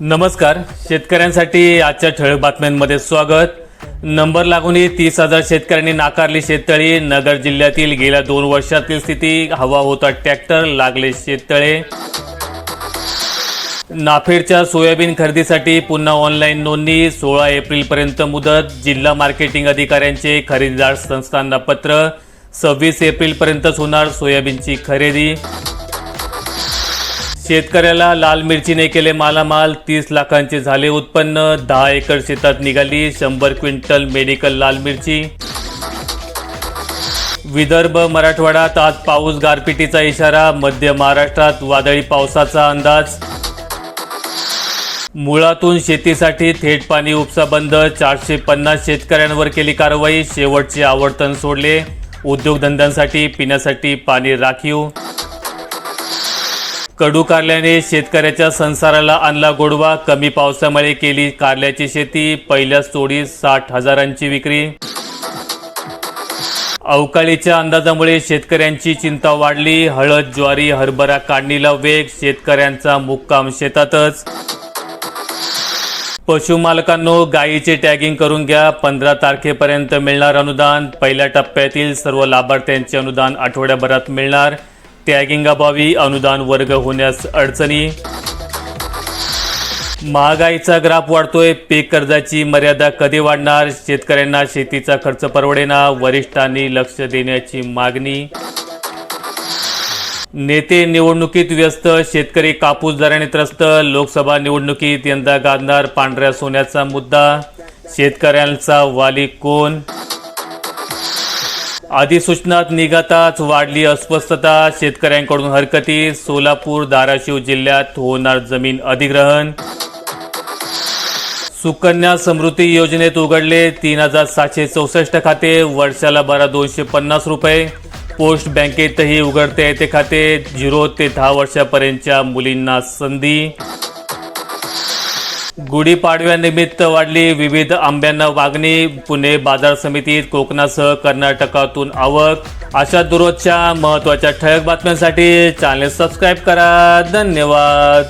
नमस्कार. शेतकऱ्यांसाठी आजच्या ठळक बातम्यांमध्ये स्वागत. नंबर लागूनही तीस हजार शेतकऱ्यांनी नाकारली शेततळी. नगर जिल्ह्यातील गेल्या दोन वर्षातील स्थिती हवा होता ट्रॅक्टर लागले शेततळे. नाफेडच्या सोयाबीन खरेदीसाठी पुन्हा ऑनलाईन नोंदणी सोळा एप्रिलपर्यंत मुदत. जिल्हा मार्केटिंग अधिकाऱ्यांचे खरेदीदार संस्थांना पत्र. सव्वीस एप्रिलपर्यंतच होणार सोयाबीनची खरेदी. शेतकऱ्याला लाल मिरचीने केले मालामाल. तीस लाखांचे झाले उत्पन्न. दहा एकर शेतात निघाली शंभर क्विंटल मेडिकल लाल मिरची. विदर्भ मराठवाड्यात आज पाऊस गारपिटीचा इशारा. मध्य महाराष्ट्रात वादळी पावसाचा अंदाज. मुळातून शेतीसाठी थेट पाणी उपसा बंद. चारशे पन्नास शेतकऱ्यांवर केली कारवाई. शेवटचे आवर्तन सोडले. उद्योगधंद्यांसाठी पिण्यासाठी पाणी राखीव. कडू कारल्याने शेतकऱ्याच्या संसाराला आणला गोडवा. कमी पावसामुळे केली कारल्याची शेती. पहिल्याच तोडी साठ हजारांची विक्री. अवकाळीच्या अंदाजामुळे शेतकऱ्यांची चिंता वाढली. हळद ज्वारी हरभरा काढणीला वेग. शेतकऱ्यांचा मुक्काम शेतातच. पशुमालकांनो गायीचे टॅगिंग करून घ्या. पंधरा तारखेपर्यंत मिळणार अनुदान. पहिल्या टप्प्यातील सर्व लाभार्थ्यांचे अनुदान आठवड्याभरात मिळणार. टॅगिंगाभावी अनुदान वर्ग होण्यास अडचणी. महागाईचा ग्राफ वाढतोय पीक कर्जाची मर्यादा कधी वाढणार? शेतकऱ्यांना शेतीचा खर्च परवडेना वरिष्ठांनी लक्ष देण्याची मागणी. नेते निवडणुकीत व्यस्त शेतकरी कापूस दराने त्रस्त लोकसभा निवडणुकीत यंदा गाजणार पांढऱ्या सोन्याचा मुद्दा. शेतकऱ्यांचा वाली कोण? अधिसूचनात निघाताच वाढली अस्वस्थता. शेतकऱ्यांकडून हरकती. सोलापूर धाराशिव जिल्ह्यात होणार जमीन अधिग्रहण. सुकन्या समृद्धी योजनेत उघडले तीन हजार सातशे चौसष्ट खाते. वर्षाला बारा दोनशे पन्नास रुपये. पोस्ट बँकेतही उघडते येते खाते. झिरो ते दहा वर्षापर्यंतच्या मुलींना संधी. गुढीपाडव्यानिमित्त वाढली विविध आंब्यांना मागणी पुणे बाजार समितीत कोकणासह कर्नाटकातून आवक. अशा दररोजच्या महत्त्वाच्या ठळक बातम्यांसाठी चॅनल सबस्क्राईब करा. धन्यवाद.